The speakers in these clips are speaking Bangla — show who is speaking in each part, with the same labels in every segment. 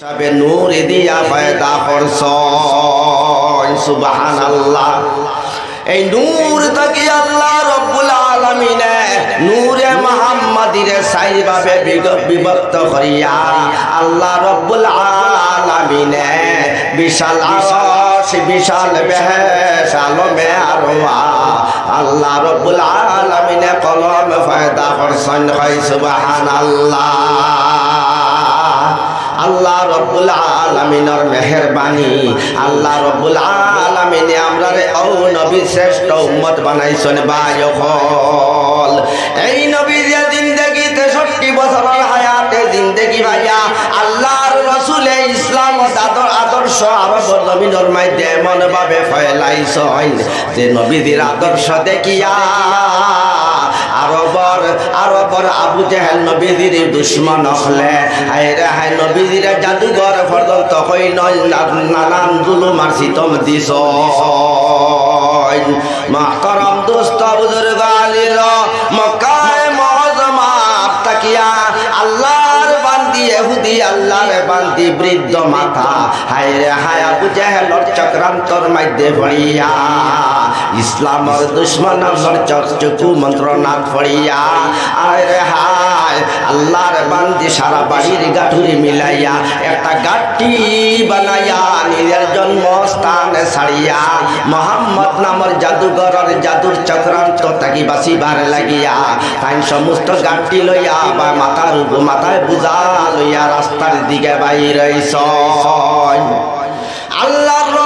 Speaker 1: সবে নূর দিয়া পয়দা করছ। সুবাহান এই নূর থাকি আল্লাহ রব্বুল আলমিনে, নূরে মোহাম্মদিরে সাইজ ভাবে বিভক্ত করিয়া আল্লাহ রব্বুল বিশাল বিশাল আলমে আল্লাহ রব্বুল কলম হয় আল্লাহ আল্লাহ রব্বুল আলমিনর মেহরবানি। আল্লাহ রব্বুল আলমিনে আমরা ও নবী শ্রেষ্ঠ উম্মত বানাইছেন বায়কল এই নবী যে জিন্দগি তেষট্টি বছর হায়াতে জিন্দগি ভাইয়া, আল্লাহর রসুলে ইসলাম আদর আদর্শ আরব নবীনর মাধ্যমে এমন ভাবে ফয়লাইছেন যে নবীদের আদর্শ দেখিয়া আরবর আরবর আবু জেহেল নবীজির দুশ্মন হলে। হায় রে, হায় নবীজির জাদুঘর পর্যন্ত নয় নানান আর সিতম দিস। মাহতরম দোস্ত বুজুর্গ আলিল মহজমা তাকিয়া, আল্লাহর বৃদ্ধ মাথা হায় রে, হায় আবু জেহেলর চক্রান্তর মধ্যে ভরিয়া ইসলামর দুশ্মনর চকচকু মন্ত্রণা ফড়িয়া আরে হায়, আল্লাহর বান্দি সারা বাড়ির গাঠুরি মিলাইয়া, একটা গাঠি বানাইয়া, নিজের জন্মস্থানে ছাড়িয়া। মোহাম্মদ নামর জাদুঘরের জাদুর চক্রান্ত তাকি বাসিবার লাগিয়া। তাই সমস্ত গাঠি লইয়া বা মাথার মাথায় বুঝা লইয়া রাস্তার দিকে বাইর আল্লাহ রসুল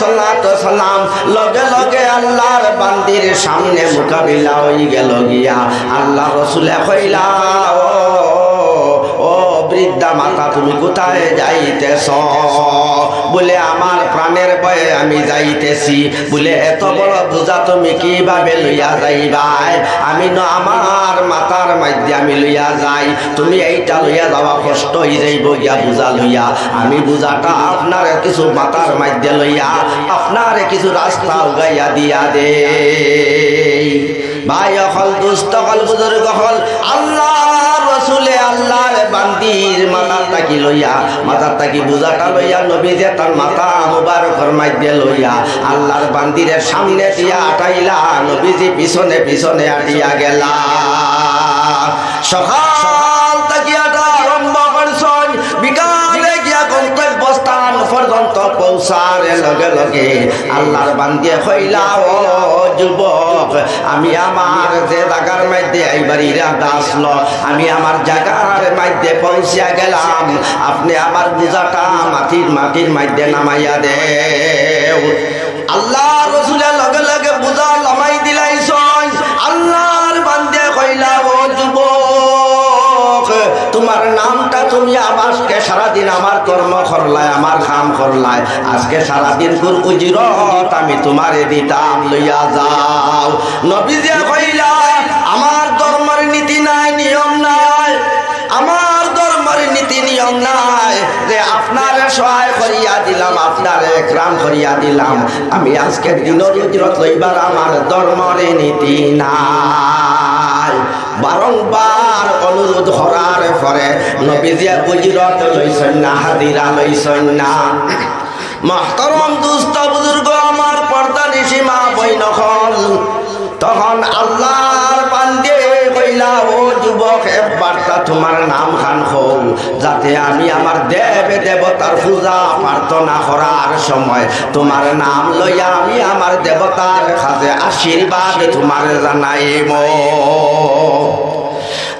Speaker 1: সাল্লাম লগে লগে আল্লাহর বান্দির সামনে মোকাবিলা হয়ে গেল গিয়া। আল্লাহ রসুলে কইলা ও বৃদ্ধা মাতা, তুমি কোথায় যাইতেছ? বলে, আমার প্রাণের ভয়ে আমি যাইতেছি। বলে, এত বড় বোঝা তুমি কীভাবে লইয়া যাইবাই? আমি ন, আমার মাতার মধ্যে আমি লইয়া যাই। তুমি এইটা লইয়া যাওয়া কষ্ট হয়ে যাইব গিয়া বোঝা লইয়া। আমি বোঝাটা আপনার কিছু মাতার মধ্যে লইয়া, আপনার কিছু রাস্তা উগাইয়া দিয়া দে। ভাই, অকল দুস্থ হল বুজুর্গ হল আল্লাহ, রসুলে আল্লাহর বান্দির মাথার তাকি লইয়া মাথার তাকি বুঝাটা লইয়া নবী যে তার মাথা মুবারকর মাধ্যে লইয়া, আল্লাহর বান্দিরের সামনে দিয়া আটাইলা, নবীজি পিছনে পিছনে আটিয়া গেলা। সকাল তাকি আটা আরম্ভ করছন বিকালে পর্যন্ত পৌঁছার লগে লগে আল্লাহর বান্দিয়ে হইলা ও যুবক আমি আমার যে জায়গার মধ্যে এইবার ইরাদা আসলো আমি আমার জায়গার মধ্যে পৌঁছিয়া গেলাম। আপনি আমার বুঝাটা মাটির মাটির মধ্যে নামাইয়া দে আল্লাহ তুমি আজকে সারাদিন আমার কর্ম করলাই আমার কাম করলাই আজকে সারাদিন কোন উজিরত আমি তোমারে দিতাম লইয়া যাও। নবীজিয়া কইলা আমার ধর্মের নীতি নাই, নিয়ম নাই। আমার ধর্মের নীতি, নিয়ম নাই। যে আপনার সহায় করিয়া দিলাম, আপনার একরাম করিয়া দিলাম। আমি আজকের দিনের উজরত লইবার আমার ধর্মের নীতি নাই। বারংবার অনুরোধ করার পরে নবীজিয়া উজরত লইছেন না হাদিরা লইছেন না। মাহতরম দুস্থ বুজুর্গ আমার পর্দা নিসীমা বৈনখল তখন আল্লাহর বান্দে কইলা, ও যুবক একবারটা তোমার নাম খান হও যাতে আমি আমার দেবে দেবতার পূজা প্রার্থনা করার সময় তোমার নাম লইয়া আমি আমার দেবতার কাছে আশীর্বাদ তোমার জানাইব।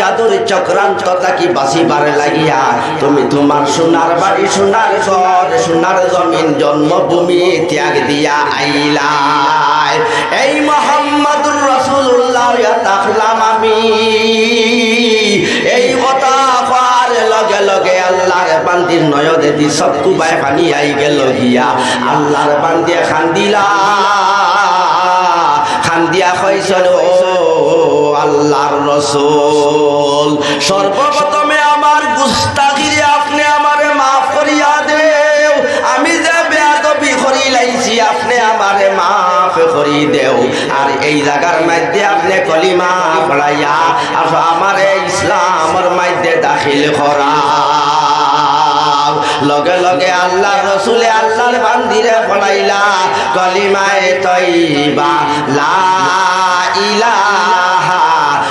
Speaker 1: জাদুর চক্রান্ত তাকি বাসিবার লাগিয়া, তুমি তোমার সোনার বাড়ি, সোনার ঘর, সোনার জমিন, জন্মভূমি ত্যাগ দিয়া আইলাই। এই মোহাম্মদুর রসুল্লাহ তাকলাম আমি। এই কথা লগে লগে আল্লাহর বান্দির নয়নে দি সব কুবায় পানি আই গেল গিয়া, আল্লাহর বান্দিয়া খান্দিলা খান্দিয়া ও আল্লাহর রসুল। সর্বপ্রথমে আমার গুস্তাগিরি আপনি আমারে মাফ করিয়া দেও। আমি যে বেয়াদবি করি লাইছি, আপনি আমারে মাফ করি দেও। আর এই জায়গার মধ্যে আপনি কলিমা পড়াইয়া আর আমারে ইসলামর মধ্যে দাখিল করা লগে লগে আল্লাহ রসুলে আল্লাহর বান্দিরে ফলাইলা কলিমায় তৈবা লা ইলাহা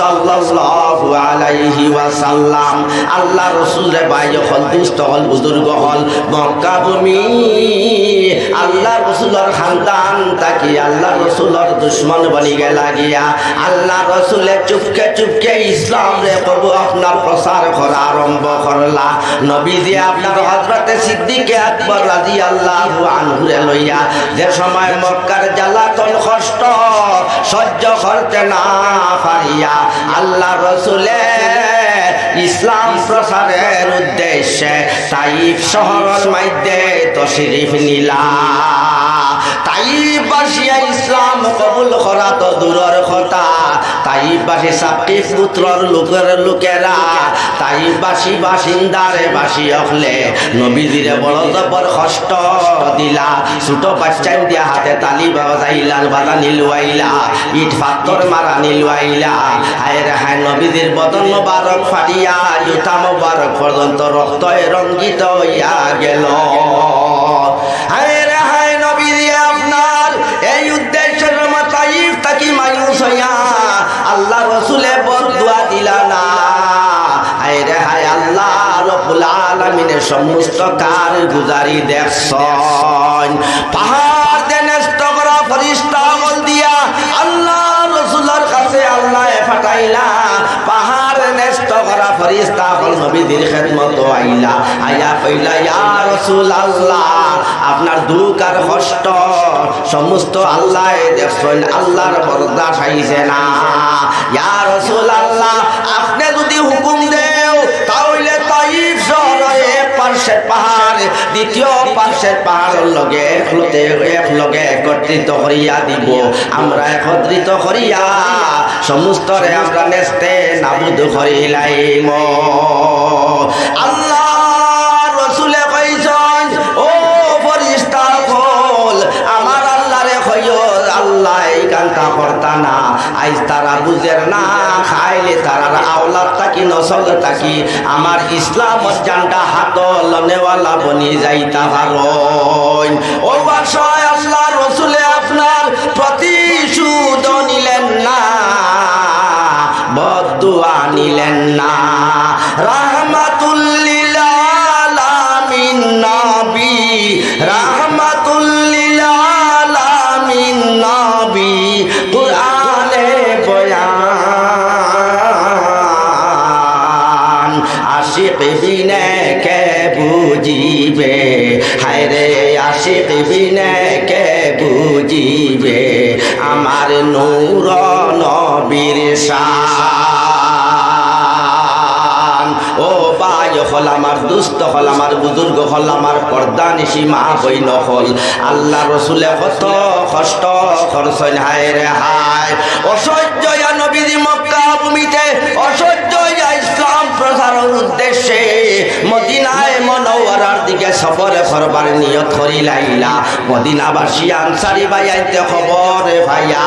Speaker 1: সাল্লাল্লাহু আলাইহি ওয়াসাল্লাম। আল্লাহ রসুলে ভাই হল হল, বুজুর্গ হল, মক্কা ভূমি, আল্লাহ রসুলর খানদান তাকি আল্লাহ রসুলর দুশ্মন বনি গেলা গিয়া, আল্লাহ রসুলে চুপকে চুপকে ইসলাম রে প্রভু আপনার প্রচার করা আরম্ভ করলা। নবীজি আপনার হজরতে সিদ্দিকে আকবর আল্লাহ আনহুরে লইয়া, যে সময় মক্কার জ্বালাতন কষ্ট সহ্য করতে না পারিয়া আল্লাহ রসুলে ইসলাম প্রসারের উদ্দেশ্যে তাইফ শহরের মধ্যে তশরিফ নিলা তাইবাসিয়া ইসলাম কবুল করা তো দূরের কথা। তাইবাসী সাকিব পুত্রর লোকের লোকেরা। তাইবাসী বাসিন্দারে বাসি হলে নবীজিরে বড় জবর কষ্ট দিলা। ছোট বাচ্চাই দিয়া হাতে তালি বাজাইলা বাজা নিলুয়াইলা, ইট পাত্তর মারা নিলুয়াইলা। হায় রে হায়, নবীজির বদন মোবারক ফাটিয়া, জুতা মোবারক পর্যন্ত রক্তয় রঙ্গিত হইয়া গেল। হইয়া আল্লাহ রসুলে বদুয়া দিলা না। হায় হায় আল্লাহ রব্বুল আলামিনের সমস্ত কার গুজারি পাহাড় দিয়া আল্লাহ রসুলের কাছে আল্লাহ ফাটাইলা। আইলা। আয়া কইলা, ইয়া রসুল আল্লাহ আপনার দুঃখ আর কষ্ট সমস্ত আল্লাহ দেখছেন, আল্লাহর বরদা খাইছে না। ইয়া রসুল আল্লাহ আপনি যদি হুকুম দেও, তাহলে তাইফ শহরে পার্শ্বের পাহাড়, দ্বিতীয় পার্শ্বের পাহাড়ের লগে একলতে এক লগে একত্রিত করিয়া দিব। আমরা একত্রিত করিয়া সমস্তরে আমরা নেস্তে নাবুদ করিলাইম। আল্লাহ কান্তা করতা না। আইজ তারা বুঝের না, খাইলে তারার আওলাদ থাকি নসল থাকি আমার ইসলাম জানটা হাত লনেওয়ালা বনি যাইতা ভালো ও বাসায় আল্লাহ রসুলে বুঝিবে, আমার নবীর ও হল আমার দুস্থ হল আমার বুজুর্গ, হল আমার পর্দা নিশি মা হই নহল আল্লাহ রসুলে কত কষ্ট করছেন, হায় রে হায়। অসহ্য নবীজি মক্কা ভূমিতে, অসহ্য ইসলাম প্রচারের উদ্দেশ্যে, মদিনায় মনোয়ারার দিকে সফরে করবার নিয়ত করি লাইলা। মদিনাবাসী আনসারি ভাইয়াইতে খবর ভাইয়া,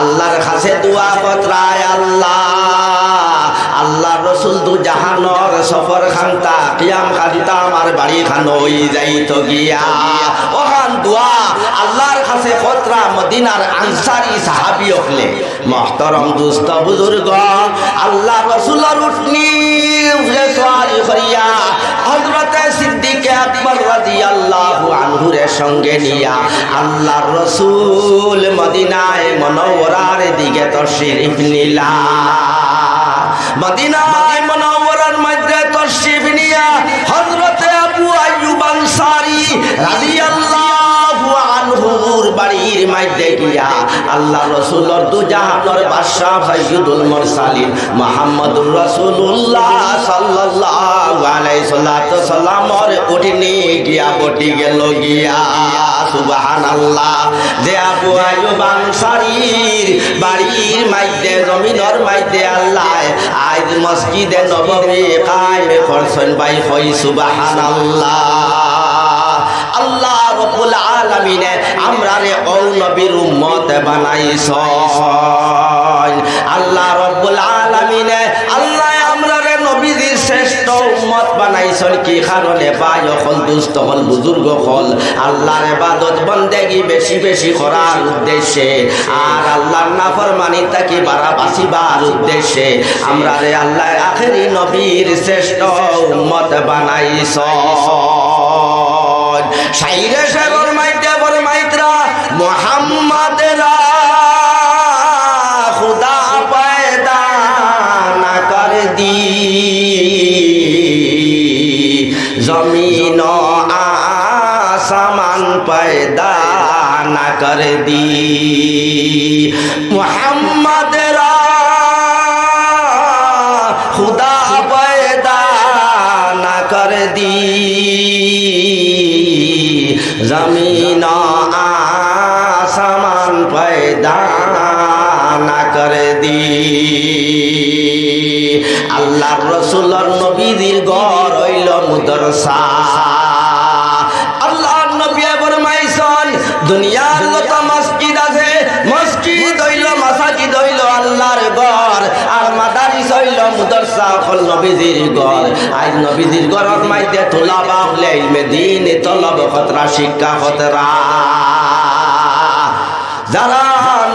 Speaker 1: আল্লাহর কাছে দোয়া বতরায় আল্লাহ। আল্লাহ রসুল দু জাহানর সফর খান্তা, কিয়াম খান্তা আমার বাড়ি খান ওই যাইত গিয়া। ওখান দোয়া, আল্লাহর কাছে খতরা মদিনার আনসারি সাহাবি হলে মহতরম দুস্থ বুজুর্গ, আল্লাহ রসুলের উঠনি করিয়া আনহুরে সঙ্গে নিয়া আল্লাহ রসুল মদিনায় মনোবরার দিকে তশরিফ নিলা। মদিনায় মনোবরার গিয়া আল্লাহ রসুলর দু জাহানোর বাদশাহ সাইয়্যিদুল মুরসালিন মুহাম্মদুর রাসূলুল্লাহ সাল্লাল্লাহু আলাইহি সাল্লামর উঠিনি গিয়া বটি গেল গিয়া। সুবহানাল্লাহ। বাড়ির জমিনর আল্লাহ আজ মসজিদে কায়েম করছেন ভাই হই সুবহানাল্লাহ। আল্লাহ আলামিনে আমরা রে ও নবীর উম্মত বানাইছ আল্লাহ রব্বুল আলামিনে, আল্লাহ আমরা রে নবীদের শ্রেষ্ঠ উম্মত বানাইছন কি কারণে? পায় হল দুস্থ হল, বুজুর্গ হল। আল্লাহর ইবাদত বন্দেগি বেশি বেশি করার উদ্দেশ্যে। আর আল্লাহর নাফরমানি তাকি বাড়া বাসিবার উদ্দেশ্যে? আমরা রে আল্লাহ আখেরি নবীর শ্রেষ্ঠ উম্মত বানাইছ সাইরে আল্লাহর রসুলর নবীদের গড় হইল মুদরসা। আল্লাহর নবী ফরমাইছেন দুনিয়ার যত মসজিদ আছে, মসজিদ হইল, মাসাজিদ হইল আল্লাহর ঘর, আর মাদারিস হইল মুদরসা হল নবীজির ঘর। আজ নবীজির ঘরত মাইতে তোলা বাহলে ইলমে দিন তলব খতরা, শিক্ষা খতরা। যারা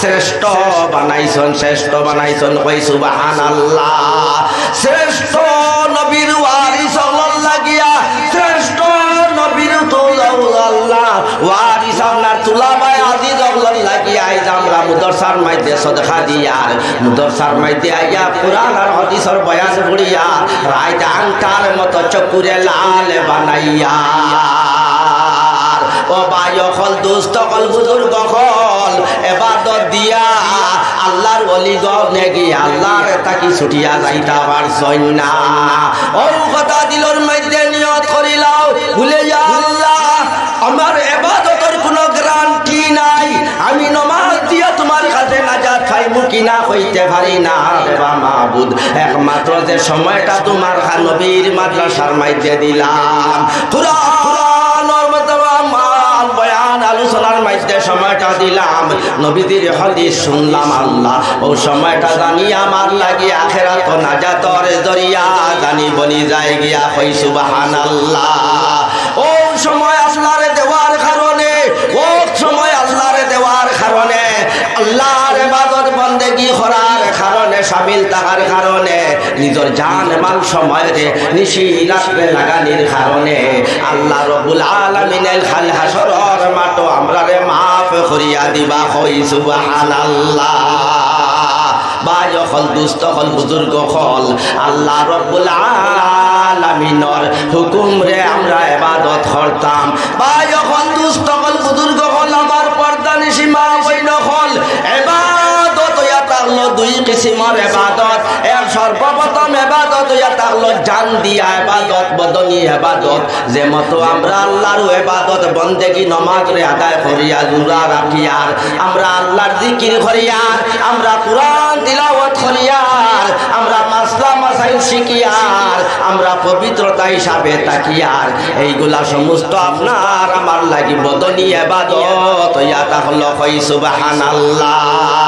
Speaker 1: শ্রেষ্ঠ বানাইছন শ্রেষ্ঠ বানাইছন, কই সুবাহান আল্লাহ শ্রেষ্ঠ নবীর ওয়ারিস লাগিয়া, শ্রেষ্ঠ নবীর আল্লাহ ওয়ারিস আপনার তুলাবাই আজি জগলন লাগিয়া আইজ আমরা মুদরসার মাইতে সদখা মুদরসার মাইতে আইয়া আর আংটার চকুরে লাল বানাইয়া। ও বায় বুজুর্গ এবাদত দিয়া আল্লাহর অলি গনে আল্লাহর তাকি ছুটিয়া যাইতা পারছই না ও কথা দিলর মধ্যে নিয়ত করিলাও ভুলে যা আল্লাহ, আমার এবাদতের কোনো গ্যারান্টি নাই? আমি নমাজ দিয়া তোমার কাছে নাজাত খাইমু কিনা হইতে পারি না দেবা মাহবুদ। একমাত্র যে সময়টা তোমার নবীর মাদ্রাসার মাইতে দিলাম। কুরআনের আলোচনার সময়টা দিলাম নবীদের হদিস শুনলাম আল্লাহ। ও সময়টা জানি আমার লাগি আখেরা তো নাজাতর জরিয়া। জানি বনি যায় গিয়া হই সুবাহান আল্লাহ ও সময় আল্লাহর দেওয়ার কারণে, ও সময় আল্লাহর দেওয়ার কারণে, আল্লাহর ইবাদত বন্দেগি করার কারণে, সামিল থাকার কারণে, নিজের জান মাল সময়ে নিশি রাত্রে লাগানির কারণে, আল্লাহ রবুল আলমিনের খাল হাসরর মাটো আমরা রে মাফ করিয়া দিবা হই সুবাহান আল্লাহ বা যখন দুস্থ হল, বুজুর্গ হল, আল্লাহ রব্বুল আলামিনর হুকুম রে আমরা এবাদত করতাম। বা যখন দুস্থ হল, বুজুর্গ হল, আমার পর্দা নিসীমা বৈন হল। এবাদত হইয়া থাকল দুই কিসিমর এবাদত এর সর্বপ্রথম এবাদত হইয়া থাকল জান দিয়া এবাদত, বদনী এবাদত। যে মতো আমরা আল্লাহর এবাদত বন্দেগি নমাজ রে আদায় করিয়া জুরা রাখিয়ার আমরা আল্লাহর জিকির করিয়ার আমরা কোরআন তিলাওয়াত করিয়ার আমরা মাসলা মাসাইল শিখিয়ার আমরা পবিত্রতা হিসাবে তাকিয়ার এইগুলা সমস্ত আপনার আমার লাগি বদনী এবাদত হইয়া থাকল কই সুবহানাল্লাহ।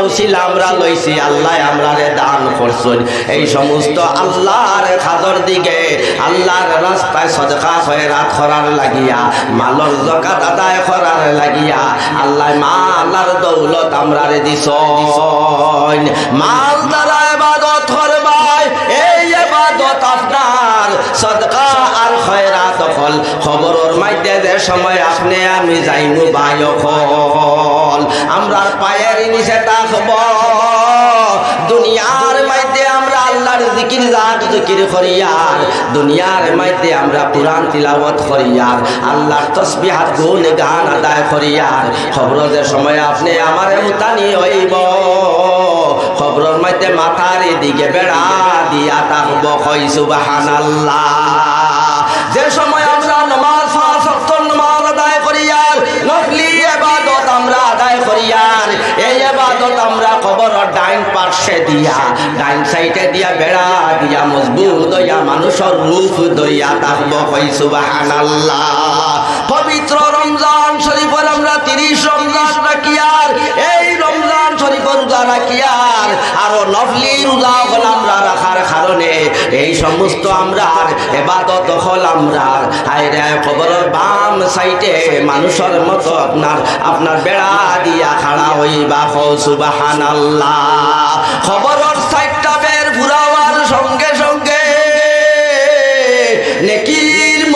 Speaker 1: বাণিজ্য আমরা লইছি, আল্লাহ আমরা দান করছেন। এই সমস্ত আল্লাহর খাদর দিকে, আল্লাহর রাস্তায় সদকা হয়ে রাত করার লাগিয়া, মালর জকাত আদায় করার লাগিয়া, আল্লাহ মা আল্লাহর দৌলত আমরা দিস মাল দ্বারা এবাদত করবাই, এই এবাদত আপনার সদকা আর খয়রাত হল খবরের মাধ্যমে সময় আপনি আমি যাইনু আমরা পায়ের নিচে থাকব দুনিয়ার মধ্যে আমরা আল্লাহর জিকির, জাত জিকির করিয়ার দুনিয়ার মধ্যে আমরা কোরআন তিলাওয়াত করিয়ার আল্লাহর তসবিহাত গুণ গান আদায় সময় আপনি আমার উতানি হইব, খবরের মধ্যে মাথার বেড়া দিয়া থাকব কই সুবহানাল্লাহ। যে সময় এই আবাদত আমরা কবর ডাইন পার্শ্বে দিয়া, ডাইন সাইডে দিয়া বেড়া দিয়া, মজবুত হইয়া, মানুষের রূপ দইয়া পবিত্র রমজান শরীফের আমরা তিরিশ রমজান রাখিয়ার এই রমজান শরীফের রোজা রাখিয়ার আরও নফলি রোজা এই সমস্ত আমরা এবাদত হল আমরা আইরে কবরের বাম সাইডে মানুষের মতো আপনার আপনার বেড়া দিয়া খাড়া হইবা সুবাহান আল্লাহ খবরের সাইডটা বের ঘুরাওয়ার সঙ্গে সঙ্গে নেকির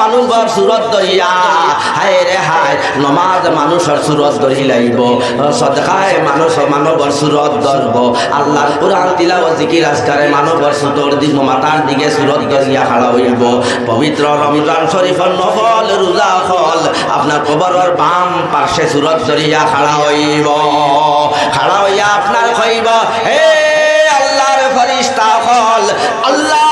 Speaker 1: মানুষের সুরত দরিয়া হায় রে হায়, নমাজ মানুষের সুরত ধরি লাইব, সদকায় মানুষ মানবর সুরত ধরব। আল্লাহর কোরআন তিলাও জিকির, আজকারে মানবর সুতর দিব মাতার দিকে সুরত ধরিয়া খাড়া হইব। পবিত্র রমজান শরীফর নফল রোজা ফল, আপনার কবরের বাম পার্শ্বে সুরত ধরিয়া খাড়া হইব। খাড়া হইয়া আপনার হইব হে আল্লাহর ফরিস্তা বন্দা সারা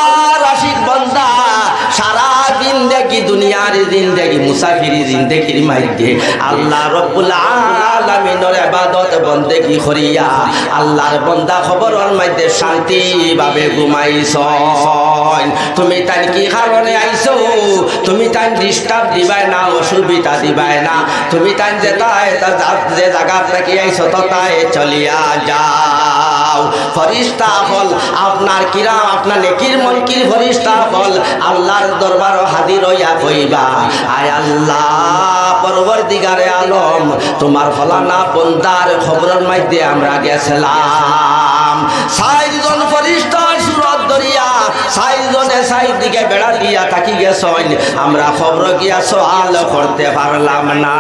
Speaker 1: জিন্দেগি, দুনিয়ার জিন্দেগি, মুসাফিরি জিন্দেগির মাইধ্যে। আল্লাহ রব্বুল ইবাদত বন্দেগি করিয়া আল্লাহর বন্দা খবরের মধ্যে শান্তি ভাবে ঘুমাইছ তুমি তাই কি কারণে আইছো? তুমি তাই ডিস্টার্ব দিবাই না, অসুবিধা দিবাই না। তুমি তাই যে তাই, যে জায়গা থেকে আইছো, তো তাই চলিয়া যাও ফরিস্তা হল আপনার কিরাম, আপনার নেকির মনকির ফরিস্তা হল আল্লাহর দরবার হাজির হইয়া কইবা, আয় আল্লাহ পরবর দিগারে আলম, তোমার ফলানা বন্দার খবরের মধ্যে আমরা গেছিলাম। সাইজন সাইড দিকে আমরা খবর গিয়া সওয়াল করতে পারলাম না।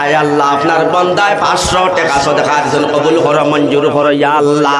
Speaker 1: আয় আল্লাহ আপনার বন্দায় পাঁচশো টাকা সদকা দিয়েছেন কবুল হর মঞ্জুর হর ইয়া আল্লাহ।